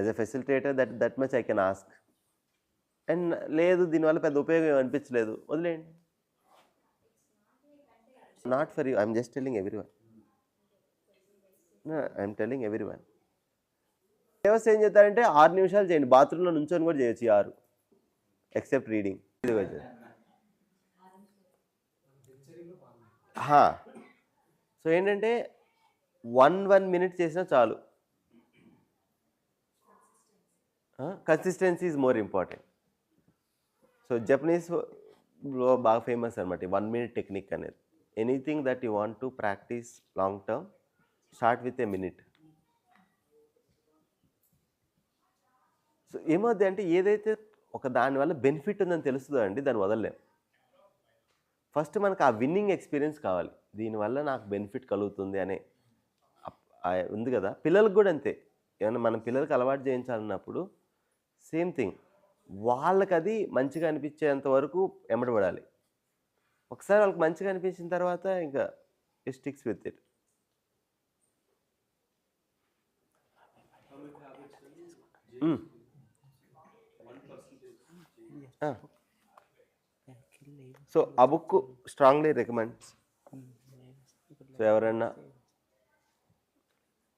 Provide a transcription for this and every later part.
As a facilitator that that much I can ask and లేదు దీనివల్ల పెద్ద ఉపయోగం అనిపించలేదు. వదిలేయండి. Not for you I'm just telling every one I'm telling every one saves ఏం చేస్తారంటే ఆరు నిమిషాలు చేయండి. బాత్రూంలో నుంచొని కూడా చేయొచ్చు ఆరు. ఎక్సెప్ట్ రీడింగ్ సో ఏంటంటే వన్ వన్ మినిట్ చేసినా చాలు. Consistency is more important so జపనీస్లో బాగా ఫేమస్ అనమాట వన్ మినిట్ టెక్నిక్ అనేది. Anything that you want to practise long term start with a minute so ఏమవుద్ది అంటే ఏదైతే ఒక దానివల్ల బెనిఫిట్ ఉందని తెలుస్తుందో అండి దాన్ని వదలలేం. ఫస్ట్ మనకు ఆ విన్నింగ్ ఎక్స్పీరియన్స్ కావాలి. దీనివల్ల నాకు బెనిఫిట్ కలుగుతుంది అనే ఉంది కదా. పిల్లలకు కూడా అంతే. ఏమన్నా మనం పిల్లలకి అలవాటు చేయించాలన్నప్పుడు సేమ్ థింగ్. వాళ్ళకి అది మంచిగా అనిపించేంత వరకు ఎమ్మడబడాలి. ఒకసారి వాళ్ళకి మంచిగా అనిపించిన తర్వాత ఇంకా స్టిక్స్ విత్ ఇట్. సో ఆ బుక్ స్ట్రాంగ్లీ రికమెండ్స్ సో ఎవరన్నా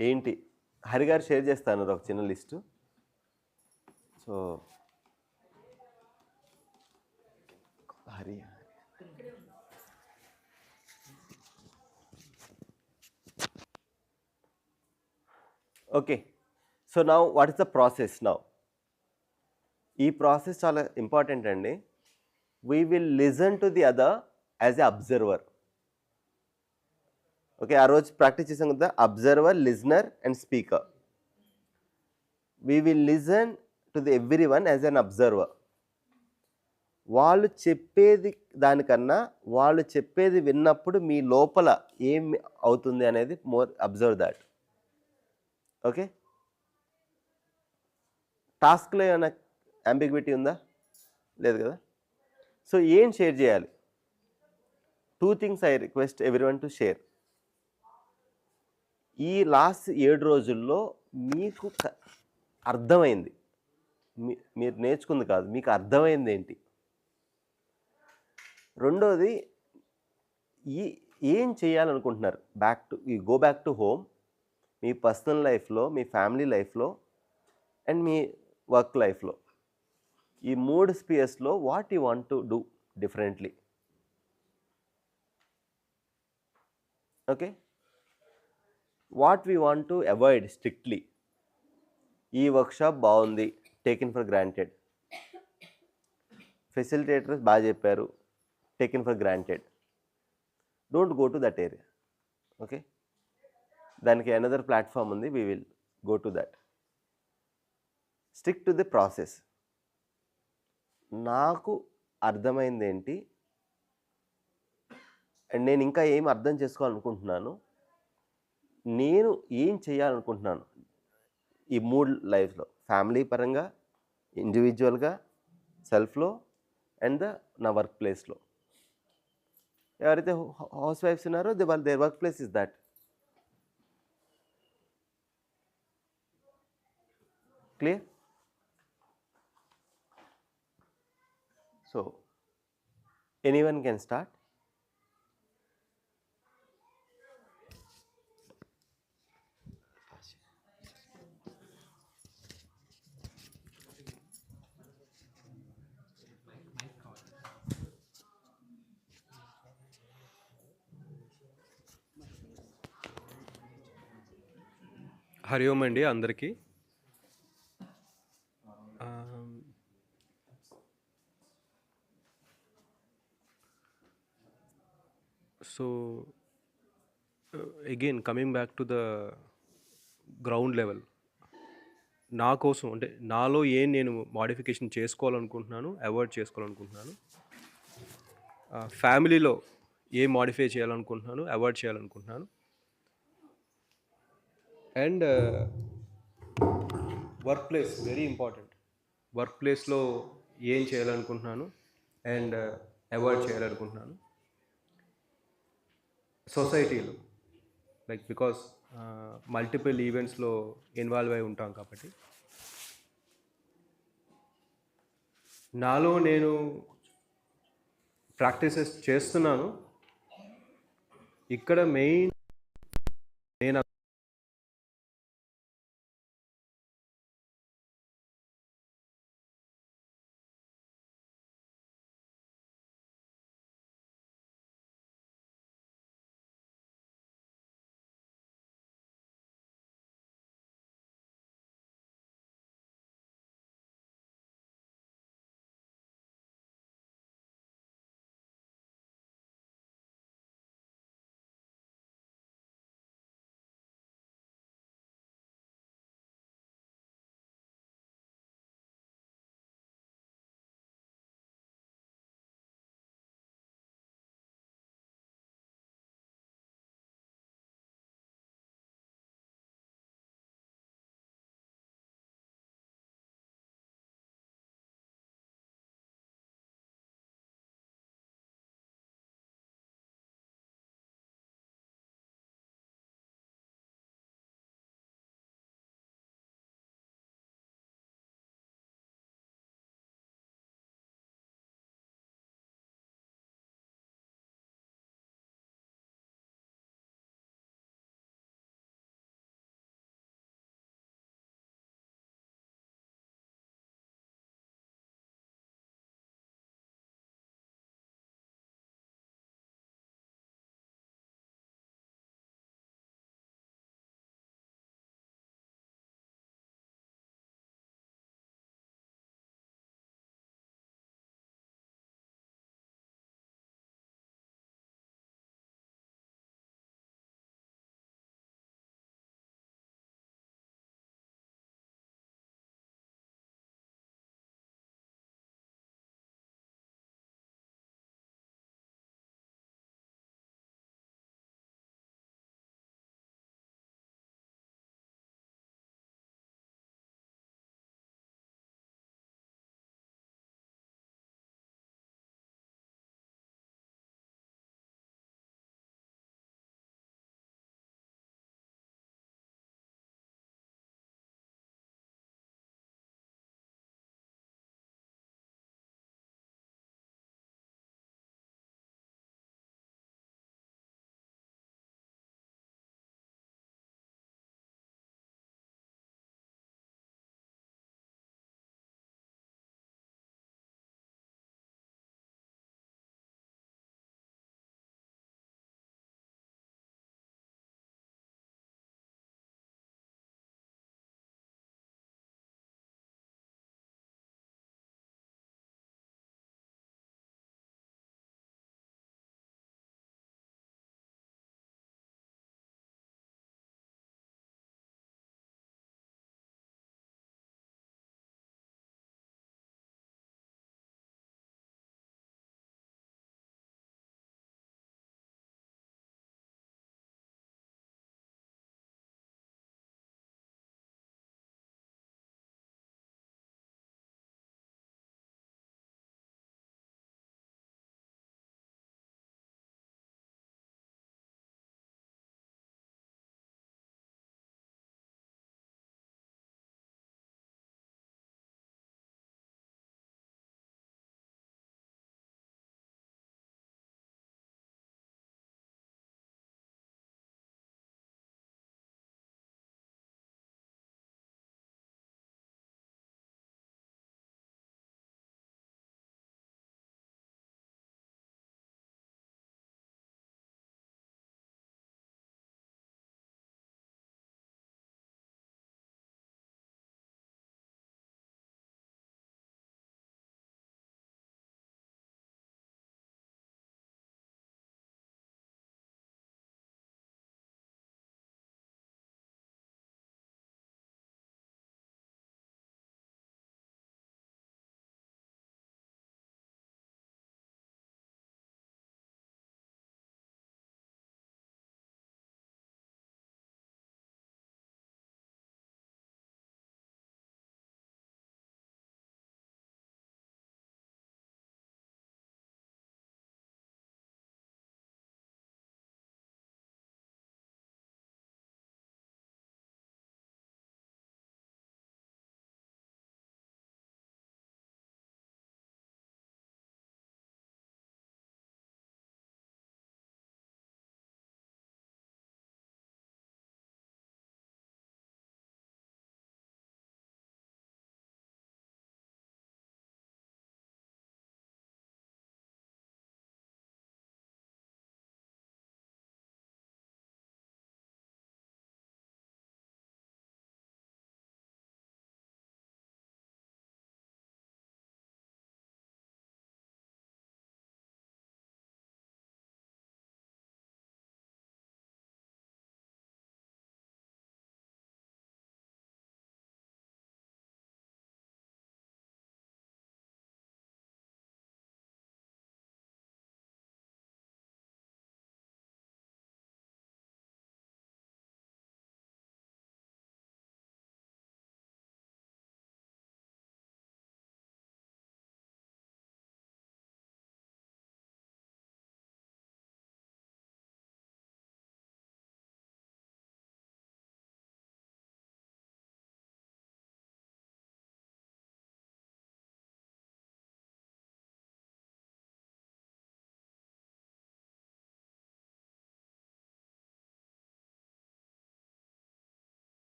ఏంటి? హరి గారు షేర్ చేస్తాను ఒక చిన్న list. So Hari okay so now what is the process now ఈ ప్రాసెస్ చాలా ఇంపార్టెంట్ అండి we will listen to the other as a observer okay ఆ రోజు ప్రాక్టీస్ చేసాం కదా observer listener and speaker we will listen to the every one as an observer వాళ్ళు చెప్పేది దానికన్నా వాళ్ళు చెప్పేది విన్నప్పుడు మీ లోపల ఏం అవుతుంది అనేది మోర్ అబ్జర్వ్ దాట్ ఓకే టాస్క్లో ఏమైనా అంబిగ్విటీ ఉందా? లేదు కదా? సో ఏం షేర్ చేయాలి? Two things I request every one to share ఈ లాస్ట్ ఏడు రోజుల్లో మీకు అర్థమైంది. మీరు నేర్చుకుంది కాదు మీకు అర్థమైంది ఏంటి? రెండోది ఈ ఏం చేయాలనుకుంటున్నారు? బ్యాక్ టు ఈ గో బ్యాక్ టు హోమ్ మీ పర్సనల్ లైఫ్లో మీ ఫ్యామిలీ లైఫ్లో అండ్ మీ వర్క్ లైఫ్లో ఈ మూడు స్పియర్స్లో what you want to do differently okay what we want to avoid strictly ఈ వర్క్షాప్ బాగుంది. Taken for granted. ఫెసిలిటేటర్స్ బాగా చెప్పారు taken for granted. Don't go to that area okay దానికి అనదర్ ప్లాట్ఫామ్ ఉంది we will go to that stick to the process నాకు అర్థమైంది ఏంటి and నేను ఇంకా ఏం అర్థం చేసుకోవాలనుకుంటున్నాను? నేను ఏం చేయాలనుకుంటున్నాను? ఈ మూడు లైఫ్లో ఫ్యామిలీ పరంగా ఇండివిజువల్గా సెల్ఫ్లో అండ్ ద నా వర్క్ ప్లేస్లో. ఎవరైతే హౌస్ వైఫ్స్ ఉన్నారో దే వాళ్ళ their workplace is that. Clear? So anyone can start. Hari Om అండి అందరికీ. So again coming back to the ground level నా కోసం అంటే నాలో ఏం నేను మాడిఫికేషన్ చేసుకోవాలనుకుంటున్నాను అవాయిడ్ చేసుకోవాలనుకుంటున్నాను ఫ్యామిలీలో ఏం మాడిఫై చేయాలనుకుంటున్నాను అవాయిడ్ చేయాలనుకుంటున్నాను and workplace very important work ప్లేస్లో ఏం చేయాలనుకుంటున్నాను అండ్ అవాయిడ్ చేయాలనుకుంటున్నాను. సొసైటీలో లైక్ బికాస్ మల్టిపుల్ ఈవెంట్స్లో ఇన్వాల్వ్ అయి ఉంటాం కాబట్టి. నాలో నేను ప్రాక్టీసెస్ చేస్తున్నాను. ఇక్కడ మెయిన్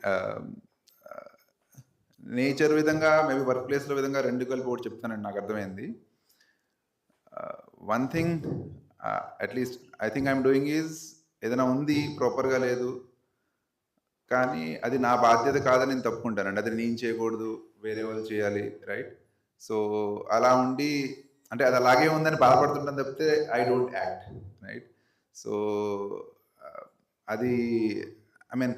Um, uh, నేచర్ విధంగా మేబీ వర్క్ ప్లేస్లో విధంగా రెండు కలిపి ఒకటి చెప్తానండి నాకు అర్థమైంది. One thing at least I think I'm doing is ఏదైనా ఉంది ప్రాపర్గా లేదు కానీ అది నా బాధ్యత కాదని నేను తప్పుకుంటానండి. అది నేను చేయకూడదు వేరే వాళ్ళు చేయాలి రైట్ సో అలా ఉండి అంటే అది అలాగే ఉందని బాధపడుతుంటాను తప్పితే I don't act right so అది ఐ మీన్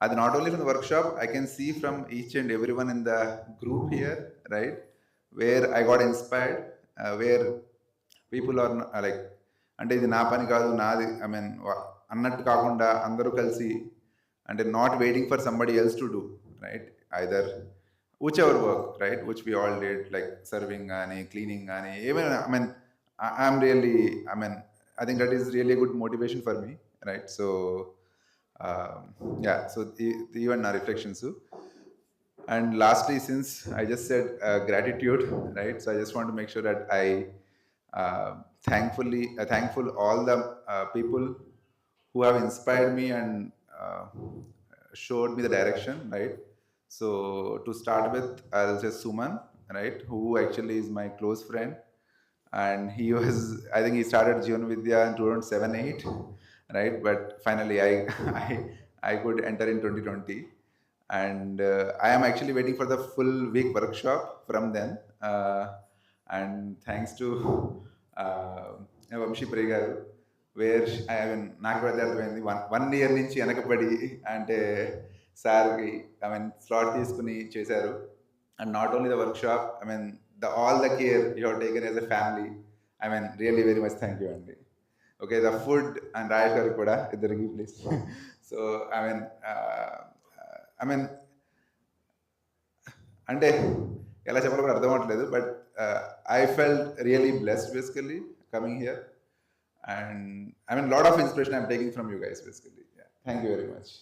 అది not only from the workshop I can see from each and every one in the group here right where I got inspired where people are like అంటే ఇది నా పని కాదు నాది I mean అన్నట్టు కాకుండా అందరూ కలిసి అంటే not waiting for somebody else to do right either whichever work right which we all date like serving కానీ క్లీనింగ్ కానీ ఏమైనా I mean I'm really I mean I think that is really good motivation for me right so um, yeah, so even our reflections too. And lastly, since I just said uh, gratitude, right? So I just want to make sure that I uh, thankfully uh, thankful all the uh, people who have inspired me and uh, showed me the direction, right? So to start with, I'll say Suman, right? Who actually is my close friend, and he was I think he started Jivan Vidya in 2007 8 right? But finally, I I I could enter in 2020 and uh, I am actually waiting for the full week workshop from them. Uh, and thanks to uh, Vamshi Pray గారు where I mean నాకు కూడా అదే అర్థమైంది one one year నుంచి వెనకబడి అంటే సార్కి I mean slot తీసుకుని చేశారు and not only the workshop I mean the all the care you have taken as a family I mean really very much thank you అండి Okay the food and Royal గారికి కూడా ఇద్దరికి please so I mean I mean అంటే ఎలా చెప్పాలో కూడా అర్థం అవ్వట్లేదు but I felt really blessed basically coming here and I mean lot of inspiration I'm taking from you guys basically thank you very much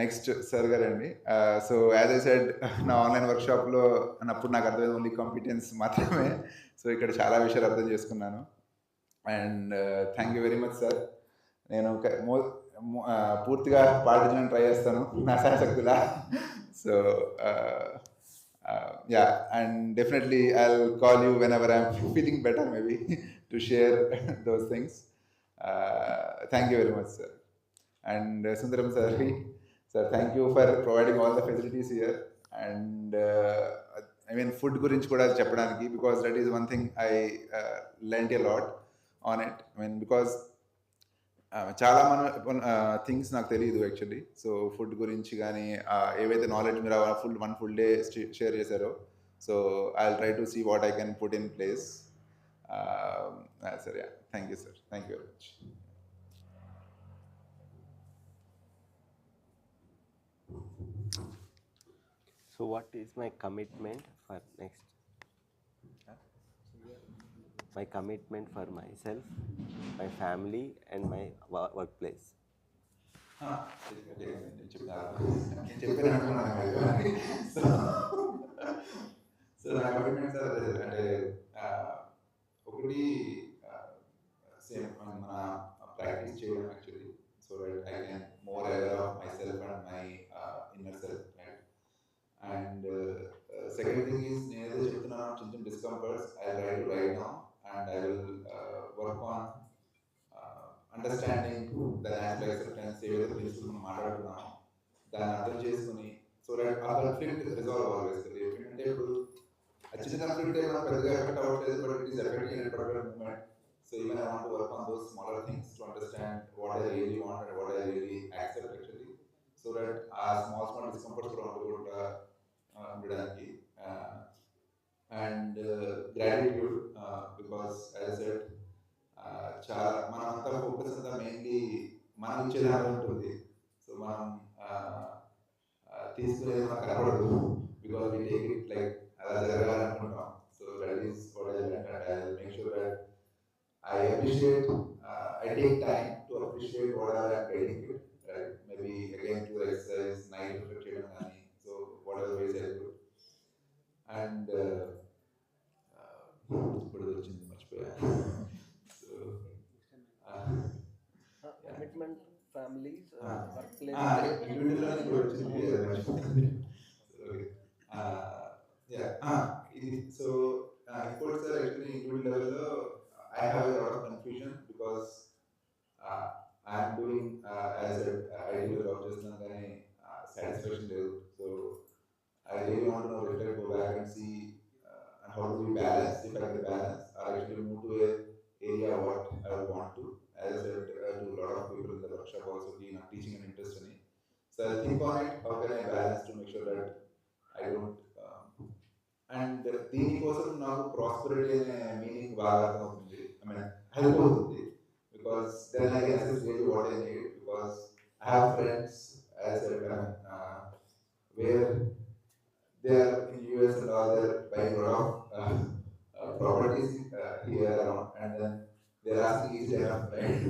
next sir గారు అండి. So as I said నా online వర్క్షాప్లో అన్నప్పుడు నాకు అర్థమైంది only competence మాత్రమే. So ఇక్కడ చాలా విషయాలు అర్థం చేసుకున్నాను. And thank you very much sir నేను పూర్తిగా పాటించడానికి ట్రై చేస్తాను నా శాశక్తులా so yeah and definitely I call you whenever I'm feeling better maybe to share those things thank you very much sir and Sundaram sir sir thank you for providing all the facilities here and I mean food గురించి కూడా చెప్పడానికి because that is one thing I learnt a lot on it I mean because చాలా మన things నాకు తెలియదు actually so food గురించి కానీ ఏవైతే నాలెడ్జ్ మీరు full one full day share చేశారో so I try to see what I can put in place సరే thank you sir thank you very much So what is my commitment for next? My commitment for myself, my family and my wo- workplace. So నా commitment sir అదే sir అంటే ఆ, ఒకటి same మన practice చేయడం actually so that I can more aware of myself and my inner self right and second thing is నేను ఏదో చెప్తున్నాను చిన్న చిన్న discomforts I try to write down and I will work on understanding the natural acceptance ఏదైతే principle మనం మాట్లాడుతున్నామో. దాన్ని అర్థం చేసుకుని సో దట్ ఆ కాన్ఫ్లిక్ట్ రిజాల్వ్ అవ్వాలి. ఎందుకంటే ఇప్పుడు ఆ చిన్న కాన్ఫ్లిక్ట్ మనం పెద్దగా ఎఫెక్ట్ అవ్వట్లేదు but it is affecting in particular moment so even I want to work on those smaller things to understand what I really want and what I really accept actually so that ఆ small small discomforts కూడా ఉండకుండా uh, ఉండడానికి and gratitude because as said చాలా మనం అంతా focus అంతా mainly మనం ఇచ్చేదాని ఉంటుంది. సో మనం తీసుకునేది మనకు కనపడదు. Because we take it like అలా జరగాలనుకుంటాం. So that is what I learn and I make sure that I appreciate I take time to appreciate what are I getting people in the workshop also, being a teaching an interest in it. So I'll think on it. How can I balance to make sure that I don't. Um, and దీనికోసం నాకు prosperity అనే meaning బాగా అర్థమవుతుంది I mean help అవుతుంది because then I can access really what I need because I have friends as I mean where they are in US and all they're buying a lot of uh, uh, properties uh, here around and then they're asking each day of right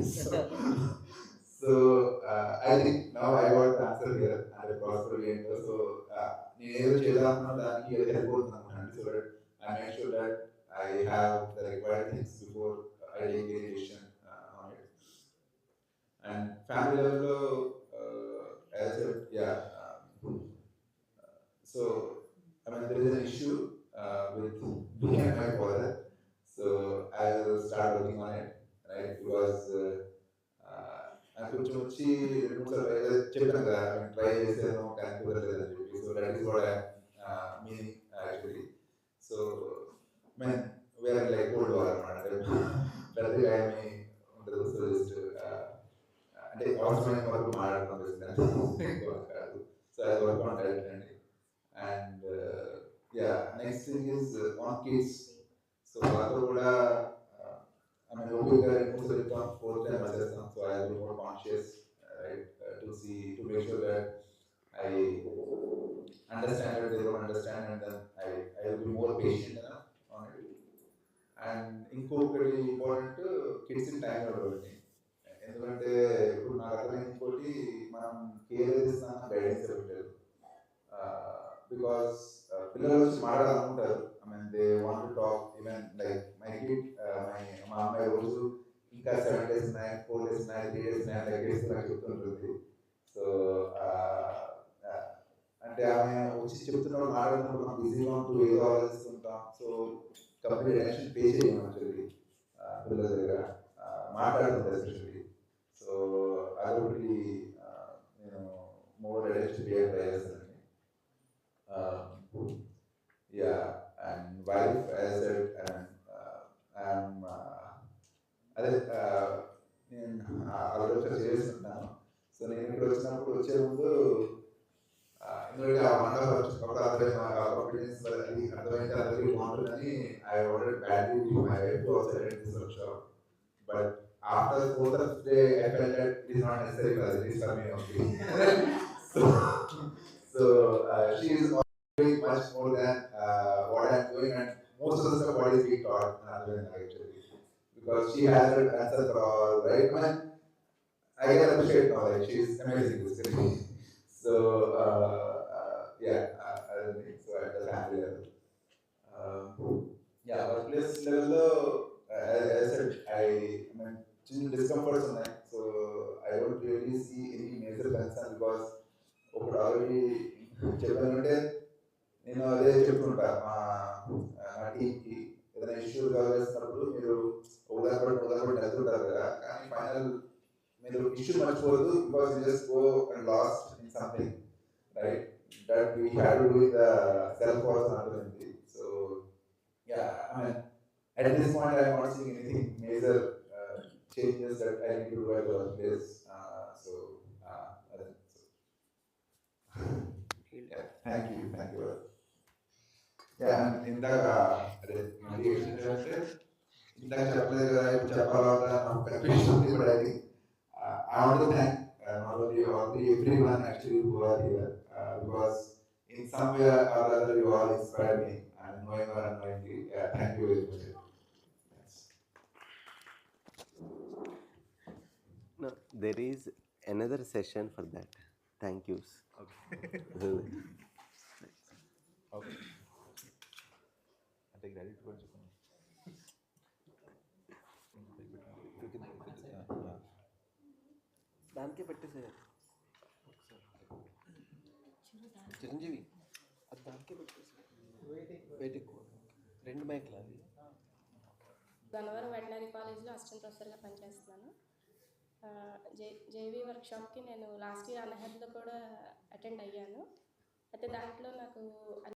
So, so uh, I think now I got the answer here. And I prosper and so uh, నేను ఏదో చేద్దామన్నా దానికి help అవుతుంది అనుకున్నాను so that I make sure that I have the required things before I take a decision on it and family లెవెల్లో as yeah so I mean there is an issue uh, with me and my father. So I will start working on it, right? Because uh, uh, నాకు కొంచెం వచ్చి రెండు మూడు సార్లు ఏదో చెప్పాను కదా ట్రై చేశాను కానీ కుదరలేదు అని చెప్పి so that is what meaning actually so mean వేరే లైక్ ఓల్డ్ వార్ అనమాట పెద్దగా ఏమి ఉండదు సో జస్ట్ అంటే అవసరమైన వరకు మాట్లాడడం ఎక్కువ కాదు సో అది వర్క్ ఆన్ డైరెక్ట్ అండి and yeah next thing is on kids so వాళ్ళతో కూడా ఐ మీన్ ఓపిక ఎక్కువ చెప్తాం ఫోర్త్ టైం చేస్తాం so I will more conscious right to see to make sure that I understand they don't understand and then I I will be more patient on and ఇంకొకటి important kids in time అవ్వండి ఎందుకంటే ఇప్పుడు నాకు అర్థం ఇంకోటి మనం care ఇస్తాం guidance ఇవ్వట్లేదు బికాస్ పిల్లలు వచ్చి మాట్లాడాలనుకుంటారు I mean they want to talk even like my kid my మా అమ్మాయి రోజు ఇంకా సెవెన్ డేస్ ఉన్నాయి ఫోర్ డేస్ ఉన్నాయి త్రీ డేస్ ఉన్నాయి లైక్ డేస్ నాకు చెప్తుంటుంది. సో అంటే ఆమె వచ్చి చెప్తున్నప్పుడు మాట్లాడుతున్నప్పుడు మనం బిజీగా ఉంటూ ఏదో ఆలోచిస్తుంటాం. సో కంపెనీ అటెన్షన్ పే చేయడం యాక్చువల్లీ పిల్లల దగ్గర మాట్లాడుతుంది ఎస్పెషల్లీ సో అదొకటి నేను మోర్ అటెన్షన్ పే ట్రై చేస్తానండి yeah and wife as as I అదే నేను ఆలోచన చేస్తున్నాను. సో నేను ఇక్కడ వచ్చినప్పుడు వచ్చే ముందు really I wonder how to my confidence, but I think otherwise I want to. I ordered badly to my wife to also attend this workshop. But after fourth of day, I felt that it is not necessary for me only. so uh, she is doing much more than uh, what I'm doing, and most of the stuff what is being taught. Because she has her answer for all, right? Appreciate knowledge, she's amazing. so, uh, yeah, I, I don't think so at the family level. Um, yeah, workplace level, uh, as I said, I, I mean, చిన్న discomforts ఉన్నాయి so I don't really see any major concern because ఒకటి already చెప్పానంటే నేను అదే చెప్తుంటా. మా నా టీంకి ఏదైనా ఇష్యూలు సాల్వ్ చేస్తున్నప్పుడు మీరు ఉదాహరణ ఉదాహరణ వెళ్తుంటారు కదా. కానీ ఫైనల్ మీరు ఇష్యూ మర్చిపోవద్దు because you just go and lost in something right That we have to do the self was అంటుంది so yeah I mean at this point I'm not seeing anything major uh, changes that I need to do at the workplace. Uh, so, uh, I think so. yeah, thank you, thank you. Yeah, and ఇందాక అదే మళ్ళీ ఏంటంటే ఇందాక చెప్పలేదు కదా ఇప్పుడు చెప్పాలా వద్దా నాకు కన్ఫ్యూషన్ ఉంది but I think I Um, all of you, all the, everyone actually who are here, uh, because in some way or other you all inspired me, and knowing or unknowingly, uh, thank you very much. No, there is another session for that. Thank you. Okay. okay. I think that is good. దానికే పెట్టేసేయాలి చిరంజీవి అది దానికే పెట్టేసేయాలి wait ఎక్కువ. రెండు మైకులు అవి Gannavaram veterinary కాలేజ్లో అసిస్టెంట్ ప్రొఫెసర్గా పనిచేస్తున్నాను. జే జేవీ వర్క్షాప్కి నేను లాస్ట్ ఇయర్ అనహద్లో కూడా అటెండ్ అయ్యాను. అయితే దాంట్లో నాకు